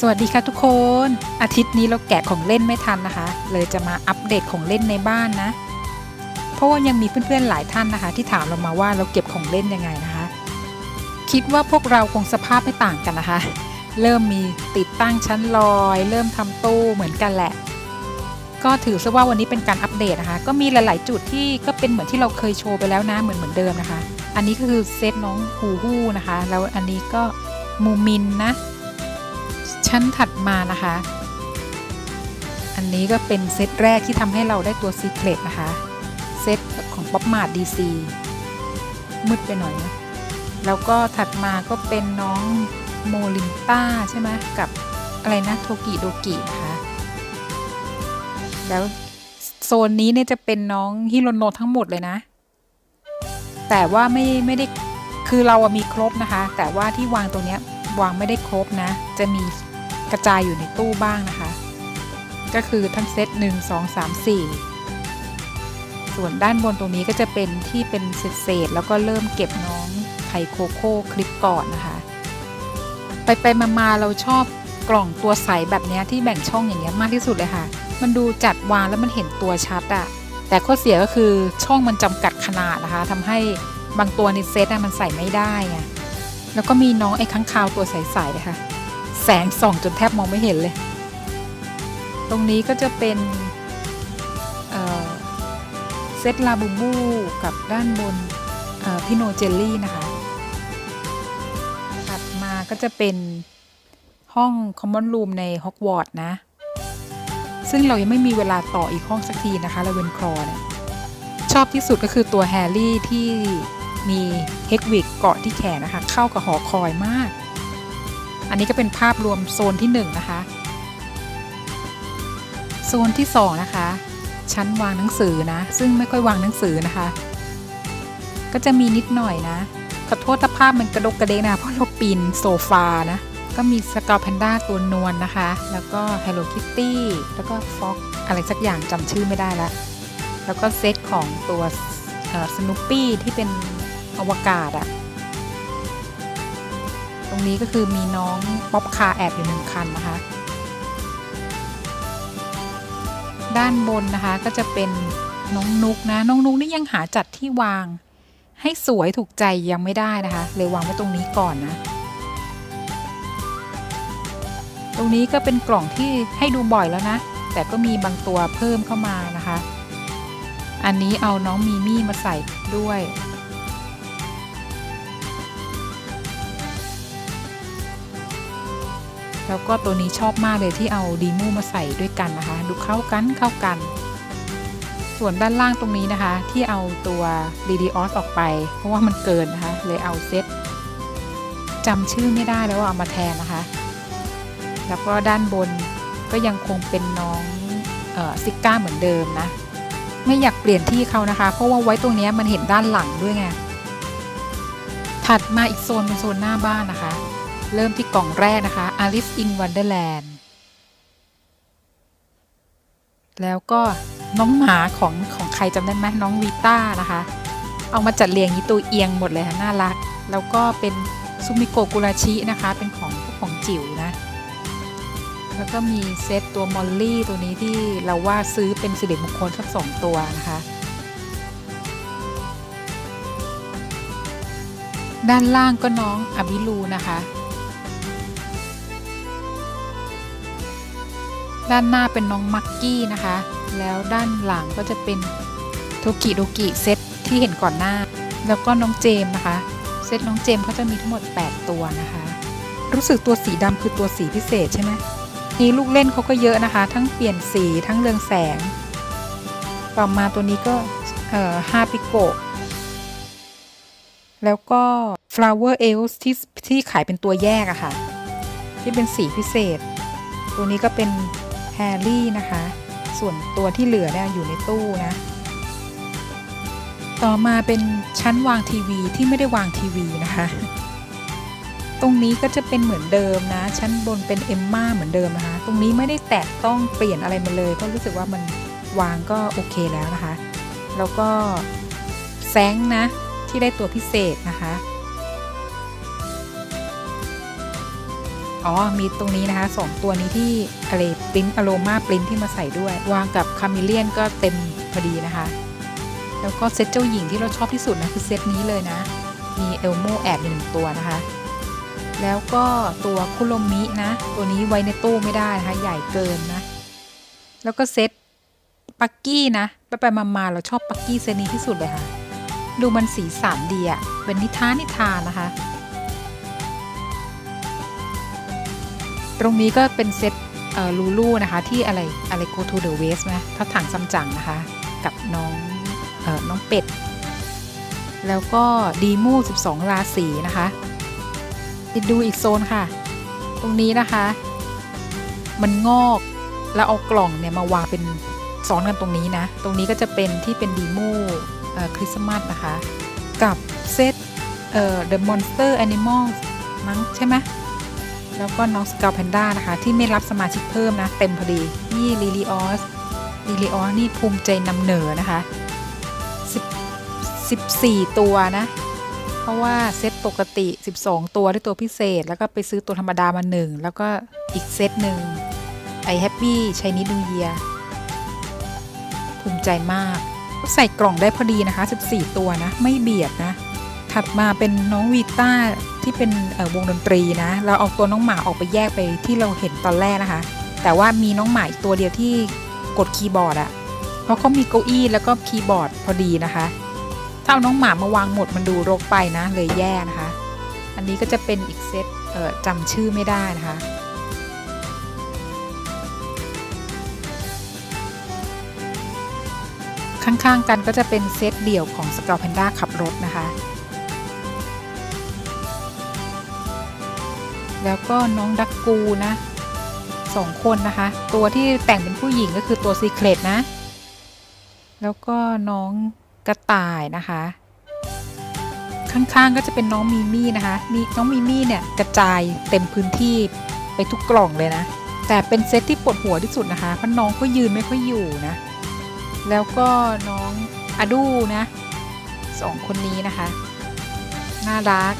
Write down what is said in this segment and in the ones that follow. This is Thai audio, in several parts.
สวัสดีค่ะทุกคน อาทิตย์นี้เราแกะของเล่นไม่ทันนะคะ เลยจะมาอัปเดตของเล่นในบ้านนะ เพราะว่ายังมีเพื่อนๆหลายท่านนะคะ ที่ถามเรามาว่าเราเก็บของเล่นยังไงนะคะ คิดว่าพวกเราคงสภาพไม่ต่างกันนะคะ เริ่มมีติดตั้งชั้นลอย เริ่มทำตู้เหมือนกันแหละ ก็ถือซะว่าวันนี้เป็นการอัปเดตนะคะ ก็มีหลายๆ จุดที่ก็เป็นเหมือนที่เราเคยโชว์ไปแล้วนะเหมือนเหมือนเดิมนะคะ อันนี้ก็คือเซตน้องฮูฮูนะคะแล้วอันนี้ก็มูมินนะ ชั้นถัดมานะคะ อันนี้ก็เป็นเซตแรกที่ทำให้เราได้ตัวซีเครตนะคะ เซตของป๊อปมาดดีซีมืดไปหน่อยนะแล้วก็ถัดมาก็เป็นน้องโมลินต้าใช่ไหมกับอะไรนะโทกิโดกินะคะแล้วโซนนี้เนี่ยจะเป็นน้องฮิโรโนทั้งหมดเลยนะ แต่ว่าไม่ไม่ได้คือเราอะมีครบนะคะ แต่ว่าที่วางตรงเนี้ยวางไม่ได้ครบนะ จะมี กระจายอยู่ในตู้บ้างนะคะ ก็คือทั้งเซต 1 2 3 4 ส่วนด้านบนตรงนี้ก็จะเป็นที่เป็นเศษๆแล้วก็เริ่มเก็บน้องไข่โคโค่คลิปก่อนนะคะ ไปไปมามาเราชอบกล่องตัวใสแบบนี้ที่แบ่งช่องอย่างเงี้ยมากที่สุดเลยค่ะ มันดูจัดวางแล้วมันเห็นตัวชัดอะแต่ข้อเสียก็คือช่องมันจำกัดขนาดนะคะทำให้บางตัวในเซตอะมันใส่ไม่ได้ไงแล้วก็มีน้องไอ้ข้างคาวตัวใสๆเลยค่ะ แสงส่องจนแทบมองไม่เห็นเลย ตรงนี้ก็จะเป็นเซตลาบูบูกับด้านบนพิโนเจลลี่นะคะถัดมาก็จะเป็นห้องคอมมอนรูมในฮอกวอตส์นะ ซึ่งเรายังไม่มีเวลาต่ออีกห้องสักทีนะคะลาเวนครอเนี่ยชอบที่สุดก็คือตัวแฮร์รี่ที่มีเฮกวิกเกาะที่แขนนะคะ เข้ากับหอคอยมาก อันนี้ก็เป็นภาพรวมโซนที่ 1 นะคะ โซนที่ 2 นะคะ ชั้นวางหนังสือนะ ซึ่งไม่ค่อยวางหนังสือนะคะ ก็จะมีนิดหน่อยนะ ขอโทษถ้าภาพมันกระดกกระเดกนะ เพราะเราปีนโซฟานะ ก็มีสกาแพนด้าตัวนวลนนะคะ แล้วก็ Hello Kitty แล้วก็ฟ็อกอะไรสักอย่างจำชื่อไม่ได้ล้วแล้วก็เซตของตัวสนุปปี้ที่เป็นอวกาศอะ ตรงนี้ก็คือมีน้องป๊อปคาร์แอบอยู่หนึ่งคันนะคะ ด้านบนนะคะก็จะเป็นน้องนุกนะ น้องนุกนี่ยังหาจัดที่วาง ให้สวยถูกใจยังไม่ได้นะคะ เลยวางไว้ตรงนี้ก่อนนะ ตรงนี้ก็เป็นกล่องที่ให้ดูบ่อยแล้วนะ แต่ก็มีบางตัวเพิ่มเข้ามานะคะ อันนี้เอาน้องมีมี่มาใส่ด้วย แล้วก็ตัวนี้ชอบมากเลยที่เอาดีมูมาใส่ด้วยกันนะคะ ดูเข้ากันเข้ากัน ส่วนด้านล่างตรงนี้นะคะ ที่เอาตัวรีดิออสออกไป เพราะว่ามันเกินนะคะ เลยเอาเซตจำชื่อไม่ได้แล้วเอามาแทนนะคะ แล้วก็ด้านบนก็ยังคงเป็นน้องออซิก้าเหมือนเดิมนะ ไม่อยากเปลี่ยนที่เขานะคะ เพราะว่าไว้ตรงนี้มันเห็นด้านหลังด้วยไงถัดมาอีกโซนเป็นโซนหน้าบ้านนะคะ เริ่มที่กล่องแรกนะคะ Alice in Wonderland แล้วก็น้องหมาของของใครจำได้ไหมน้องวีต้านะคะ เอามาจัดเรียงนี้ตัวเอียงหมดเลยค่ะน่ารัก แล้วก็เป็นซูมิโกกุราชินะคะ เป็นของของจิ๋วนะ แล้วก็มีเซตตัวมอลลี่ตัวนี้ที่เราว่าซื้อเป็นสิริมงคลสักสองตัวนะคะด้านล่างก็น้องอบิลูนะคะ ด้านหน้าเป็นน้องมักกี้นะคะ แล้วด้านหลังก็จะเป็นโทกิโดกิเซตที่เห็นก่อนหน้า แล้วก็น้องเจมนะคะ เซตน้องเจมเขาจะมีทั้งหมด 8 ตัวนะคะ รู้สึกตัวสีดำคือตัวสีพิเศษใช่ไหมนี่ลูกเล่นเขาก็เยอะนะคะ ทั้งเปลี่ยนสีทั้งเรืองแสง ต่อมาตัวนี้ก็เอ่อฮาปิโกะแล้วก็ flower e l s ที่ที่ขายเป็นตัวแยกอะค่ะ ที่เป็นสีพิเศษ ตัวนี้ก็เป็น แฮร์รี่นะคะ ส่วนตัวที่เหลือเนี่ยอยู่ในตู้นะ ต่อมาเป็นชั้นวางทีวีที่ไม่ได้วางทีวีนะคะ ตรงนี้ก็จะเป็นเหมือนเดิมนะ ชั้นบนเป็นเอมม่าเหมือนเดิมนะคะ ตรงนี้ไม่ได้แตะต้องเปลี่ยนอะไรมาเลยเพราะรู้สึกว่ามันวางก็โอเคแล้วนะคะ แล้วก็แซงนะที่ได้ตัวพิเศษนะคะ อ๋อมีตรงนี้นะคะสองตัวนี้ที่อะไรปริ้นอโรมาปริ้นที่มาใส่ด้วย วางกับคาเมเลียนก็เต็มพอดีนะคะ แล้วก็เซตเจ้าหญิงที่เราชอบที่สุดนะคือเซตนี้เลยนะ มีเอลโมแอบหนึ่งตัวนะคะ แล้วก็ตัวคุโรมินะ ตัวนี้ไว้ในตู้ไม่ได้นะคะ ใหญ่เกินนะ แล้วก็เซตปักกี้นะ ไปไปมามาเราชอบปักกี้เซตนี้ที่สุดเลยค่ะ ดูมันสีสันดีอะเป็นนิทานนิทานนะคะ ตรงนี้ก็เป็นเซตลูลูนะคะที่อะไรอะไร go to the west นะพระถังซัมจังนะคะ กับน้องออน้องเป็ด แล้วก็ดีมู 12 ราศีนะคะไปดูอีกโซนค่ะ ตรงนี้นะคะ มันงอกแล้วเอากล่องเนี่ยมาวางเป็นซ้อนกันตรงนี้นะ ตรงนี้ก็จะเป็นที่เป็นดีมูคริสต์มาสนะคะ กับเซตเอ่อ The Monster Animals มั้งใช่ไหม แล้วก็น้องสกา p แพนด้านะคะ ที่ไม่รับสมาชิกเพิ่มนะ เต็มพอดี นี่ลิลิออสลิลิออสนี่ภูมิใจนำเหนอนะคะ14 ตัวนะ เพราะว่าเซตปกติ 12 ตัวได้ตัวพิเศษ แล้วก็ไปซื้อตัวธรรมดามาหนึ่งแล้วก็อีกเซตหนึ่งไอแฮปปี้ชัยนิด w เยียภูมิใจมาก ใส่กล่องได้พอดีนะคะ 14 ตัวนะ ไม่เบียดนะ ถัดมาเป็นน้องวีต้า ที่เป็นวงดนตรีนะ เราเอาตัวน้องหมาออกไปแยกไปที่เราเห็นตอนแรกนะคะ แต่ว่ามีน้องหมาอีกตัวเดียวที่กดคีย์บอร์ดอะเพราะเขามีเก้าอี้แล้วก็คีย์บอร์ดพอดีนะคะ ถ้าเอาน้องหมามาวางหมดมันดูรกไปนะ เลยแย่นะคะ อันนี้ก็จะเป็นอีกเซตเจำชื่อไม่ได้นะคะข้างๆกันก็จะเป็นเซตเดี่ยวของสกา p แพนด้าขับรถนะคะ แล้วก็น้องดักกูนะสองคนนะคะ ตัวที่แต่งเป็นผู้หญิงก็คือตัวซีเครตนะ แล้วก็น้องกระต่ายนะคะ ข้างๆก็จะเป็นน้องมีมี่นะคะมีน้องมีมี่เนี่ยกระจายเต็มพื้นที่ไปทุกกล่องเลยนะ แต่เป็นเซตที่ปวดหัวที่สุดนะคะเพราะน้องก็ยืนไม่ค่อยอยู่นะ แล้วก็น้องอดูนะสองคนนี้นะคะ น่ารัก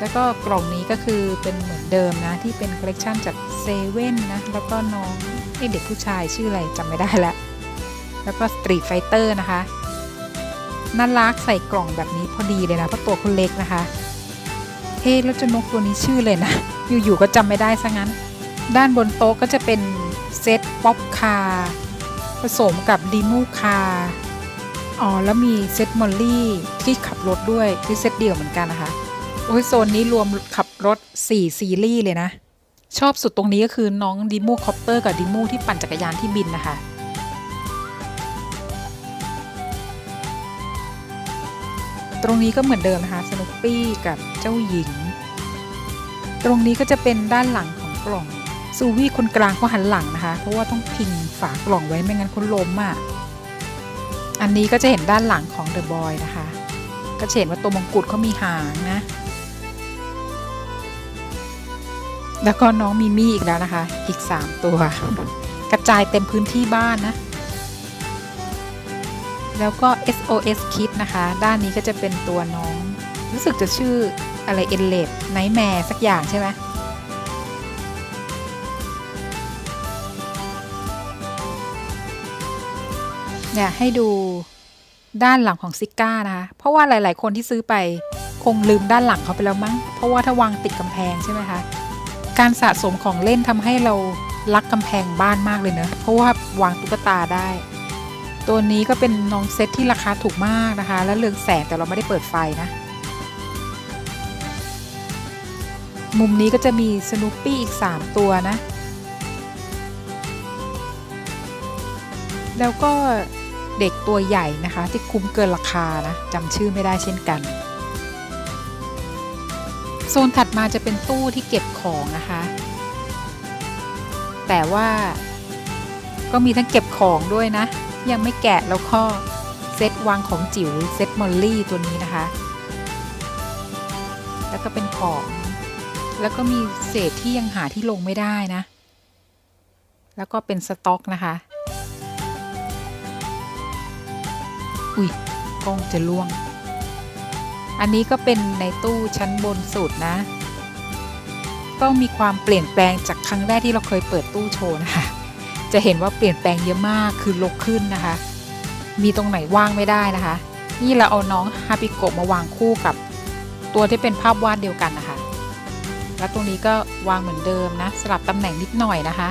แล้วก็กล่องนี้ก็คือเป็นเหมือนเดิมนะ ที่เป็นคอลเลกชันจากเซเว่นนะ แล้วก็น้องเอ้เด็กผู้ชายชื่ออะไรจำไม่ได้ละ แล้วก็สตรีทไฟเตอร์นะคะน่ารักใส่กล่องแบบนี้พอดีเลยนะเพราะตัวเขาเล็กนะคะเฮ้แล้วจะนกตัวนี้ชื่อเลยนะ อยู่ๆก็จำไม่ได้ซะงั้น ด้านบนโต๊ะก็จะเป็นเซตป๊อปคาร์ผสมกับดีมูคาร์อ๋อแล้วมีเซตมอลลี่ที่ขับรถด้วยที่เซตเดียวเหมือนกันนะคะ โอ้ยโซนนี้รวมขับรถ 4 ซีรีส์เลยนะ ชอบสุดตรงนี้ก็คือน้องดิมูคอปเตอร์กับดิมูที่ปั่นจักรยานที่บินนะคะ ตรงนี้ก็เหมือนเดิมนะคะสนุปปี้กับเจ้าหญิง ตรงนี้ก็จะเป็นด้านหลังของกล่องซูวี่คนกลางเขาหันหลังนะคะ เพราะว่าต้องพิงฝากล่องไว้ไม่งั้นคนล้มอะอันนี้ก็จะเห็นด้านหลังของเดอะบอยนะคะ ก็เห็นว่าตัวมงกุฎเขามีหางนะ แล้วก็น้องมีมี่อีกแล้วนะคะ อีก 3 ตัว กระจายเต็มพื้นที่บ้านนะ แล้วก็ SOS Kid นะคะ ด้านนี้ก็จะเป็นตัวน้อง รู้สึกจะชื่ออะไรเอเลดไนแมร์สักอย่างใช่ไหมเนี่ยให้ดูด้านหลังของซิก้านะคะ เพราะว่าหลาย ๆ คนที่ซื้อไปคงลืมด้านหลังเขาไปแล้วมั้ง เพราะว่าถ้าวางติดกำแพงใช่ไหมคะ การสะสมของเล่นทำให้เรารักกำแพงบ้านมากเลยเนอะเพราะว่าวางตุ๊กตาได้ ตัวนี้ก็เป็นน้องเซตที่ราคาถูกมากนะคะ และเรืองแสงแต่เราไม่ได้เปิดไฟนะ มุมนี้ก็จะมีสนุปปี้อีก 3 ตัวนะ แล้วก็เด็กตัวใหญ่นะคะ ที่คุ้มเกินราคานะจำชื่อไม่ได้เช่นกัน โซนถัดมาจะเป็นตู้ที่เก็บของนะคะ แต่ว่าก็มีทั้งเก็บของด้วยนะ ยังไม่แกะแล้วก็เซตวางของจิ๋วเซตมอลลี่ตัวนี้นะคะ แล้วก็เป็นของ แล้วก็มีเศษที่ยังหาที่ลงไม่ได้นะ แล้วก็เป็นสต็อกนะคะ อุ้ยกล้องจะล่วง อันนี้ก็เป็นในตู้ชั้นบนสุดนะ ก็มีความเปลี่ยนแปลงจากครั้งแรกที่เราเคยเปิดตู้โชว์นะคะ จะเห็นว่าเปลี่ยนแปลงเยอะมากคือลกขึ้นนะคะ มีตรงไหนว่างไม่ได้นะคะ นี่เราเอาน้องฮาปิโกะมาวางคู่กับ ตัวที่เป็นภาพวาดเดียวกันนะคะ แล้วตรงนี้ก็วางเหมือนเดิมนะ สลับตำแหน่งนิดหน่อยนะคะ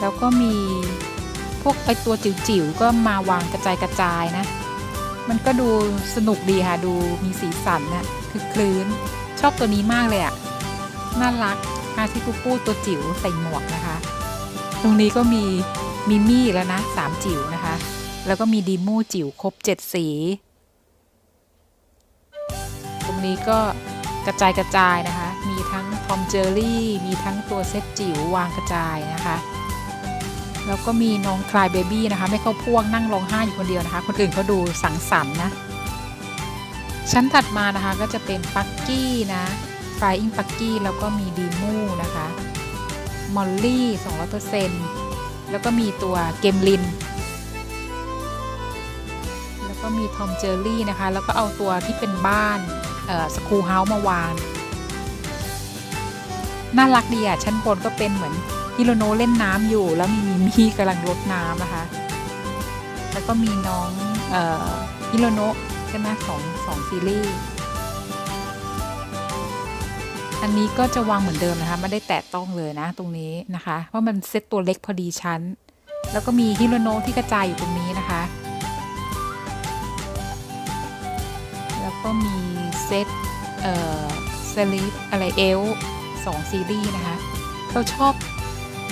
แล้วก็มีพวกไอตัวจิ๋วๆก็มาวางกระจายกระจายนะ มันก็ดูสนุกดีค่ะ ดูมีสีสันนะคือคลื้น ชอบตัวนี้มากเลยอะ่ะ น่ารักอาชิคุปูตัวจิ๋วใส่หมวกนะคะ ตรงนี้ก็มีมิมี่แล้วนะสามจิ๋วนะคะ แล้วก็มีดีมูจิ๋วครบเจ็ดสี ตรงนี้ก็กระจายกระจายนะคะ มีทั้งทอมเจอรี่ มีทั้งตัวเซตจิ๋ววางกระจายนะคะ แล้วก็มีน้องคลายเบบี้นะคะไม่เข้าพ่วงนั่งร้องไห้อยู่คนเดียวนะคะ คนอื่นเขาดูสังสรรค์นะ ชั้นถัดมานะคะก็จะเป็นปักกี้นะฟรายอิงปักกี้แล้วก็มีดีมูนะคะมอลลี่200%แล้วก็มีตัวเกมลิน แล้วก็มีทอมเจอรี่นะคะ แล้วก็เอาตัวที่เป็นบ้านสคูเฮาส์มาวาง น่ารักดีอะชั้นบนก็เป็นเหมือน ฮิโรโนะเล่นน้ำอยู่ แล้วมีมิมี่กำลังรดน้ำนะคะ แล้วก็มีน้องฮิโรโนะใช่ไหมสองสองซีรีส์อันนี้ก็จะวางเหมือนเดิมนะคะไม่ได้แตะต้องเลยนะตรงนี้นะคะ เพราะมันเซตตัวเล็กพอดีชั้น แล้วก็มีฮิโรโนะที่กระจายอยู่ตรงนี้นะคะ แล้วก็มีเซตเอ่อสลิปอะไรเอลสองซีรีส์นะคะ เราชอบ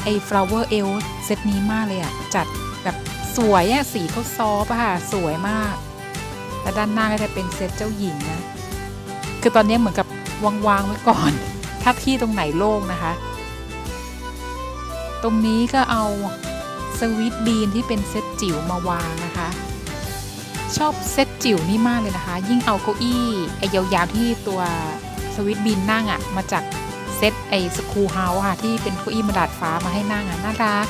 ไอ้ flower e l เซตนี้มากเลยอะจัดแบบสวยอะสีเขาซอฟอะค่ะสวยมาก แล้วด้านหน้าก็จะเป็นเซตเจ้าหญิงนะ คือตอนนี้เหมือนกับวางๆไว้ก่อน ถ้าที่ตรงไหนโล่งนะคะ ตรงนี้ก็เอาสวิตบีนที่เป็นเซตจิ๋วมาวางนะคะ ชอบเซตจิ๋วนี่มากเลยนะคะ ยิ่งเอาเก้าอี้ไอ้ยาวๆที่ตัวสวิตบีนนั่งอะมาจาก เซตไอ้สคูเฮาส์ค่ะ ที่เป็นเก้าอี้มาดาดฟ้ามาให้นั่งอะน่ารัก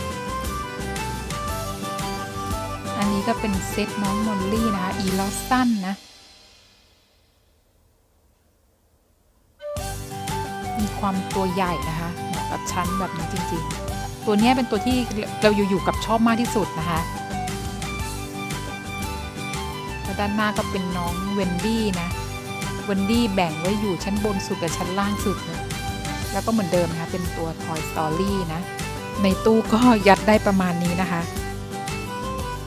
อันนี้ก็เป็นเซตน้องมอลลี่นะคะ อีลอสตันนะมีความตัวใหญ่นะคะเหมาะกับชั้นแบบนี้จริง ๆ ตัวนี้เป็นตัวที่เราอยู่ๆกับชอบมากที่สุดนะคะแล้วด้านหน้าก็เป็นน้องเวนดี้นะ เวนดี้แบ่งไว้อยู่ชั้นบนสุดกับชั้นล่างสุดนะ แล้วก็เหมือนเดิมนะคะ เป็นตัว Toy Story นะ ในตู้ก็ยัดได้ประมาณนี้นะคะ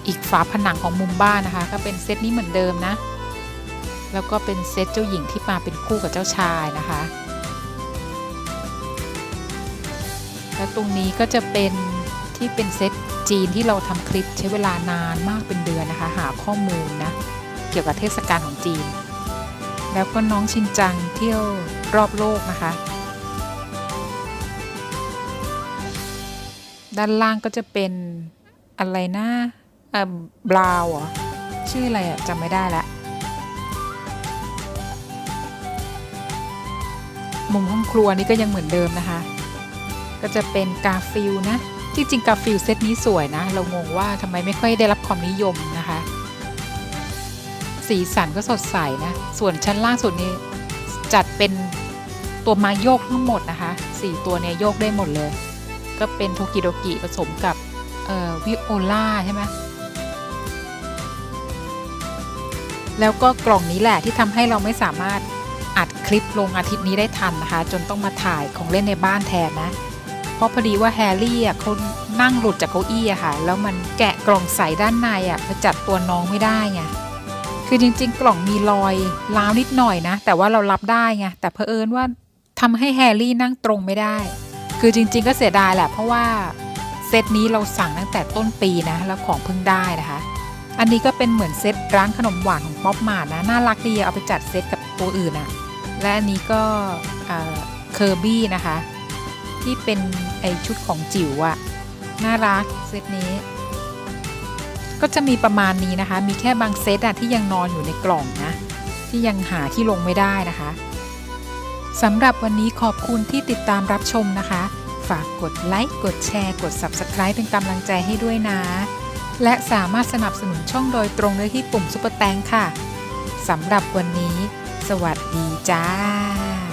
อีกฝาผนังของมุมบ้านนะคะ ก็เป็นเซตนี้เหมือนเดิมนะ แล้วก็เป็นเซตเจ้าหญิงที่มาเป็นคู่กับเจ้าชายนะคะ แล้วตรงนี้ก็จะเป็นที่เป็นเซตจีนที่เราทำคลิปใช้เวลานานมากเป็นเดือนนะคะ หาข้อมูลนะเกี่ยวกับเทศกาลของจีน แล้วก็น้องชินจังเที่ยวรอบโลกนะคะ ด้านล่างก็จะเป็นอะไรนะเอ่อบราวอะชื่ออะไรอะจำไม่ได้ละมุมห้องครัวนี่ก็ยังเหมือนเดิมนะคะ ก็จะเป็นกาฟิลนะจริงๆกาฟิลเซตนี้สวยนะ เรางงว่าทำไมไม่ค่อยได้รับความนิยมนะคะ สีสันก็สดใสนะ ส่วนชั้นล่างสุดนี้จัดเป็นตัวม้โยกทั้งหมดนะคะสี่ตัวเนี่ยโยกได้หมดเลย ก็เป็นโทกิโดกิผสมกับวิโอลาใช่ไหมแล้วก็กล่องนี้แหละที่ทำให้เราไม่สามารถอัดคลิปลงอาทิตย์นี้ได้ทันนะคะ จนต้องมาถ่ายของเล่นในบ้านแทนนะ เพราะพอดีว่าแฮร์รี่อะเขานั่งหลุดจากเก้าอี้อะค่ะ แล้วมันแกะกล่องใส่ด้านในอะมาจัดตัวน้องไม่ได้ไงคือจริง ๆ กล่องมีรอยร้าวนิดหน่อยนะ แต่ว่าเรารับได้ไงแต่เพอเอิญว่าทำให้แฮร์รี่นั่งตรงไม่ได้ คือจริงๆก็เสียดายแหละเพราะว่าเซตนี้เราสั่งตั้งแต่ต้นปีนะแล้วของเพิ่งได้นะคะ อันนี้ก็เป็นเหมือนเซตร้านขนมหวานของป๊อปมาร์นะน่ารักดีเอาไปจัดเซตกับตัวอื่นอะและอันนี้ก็เคอร์บี้นะคะ ที่เป็นไอชุดของจิ๋วอะน่ารักเซตนี้ ก็จะมีประมาณนี้นะคะ มีแค่บางเซตอะที่ยังนอนอยู่ในกล่องนะ ที่ยังหาที่ลงไม่ได้นะคะ สำหรับวันนี้ขอบคุณที่ติดตามรับชมนะคะ ฝากกดไลค์ กดแชร์ กด Subscribe เป็นกำลังใจให้ด้วยนะ และสามารถสนับสนุนช่องโดยตรงได้ที่ปุ่มซุปเปอร์แตงค่ะ สำหรับวันนี้ สวัสดีจ้า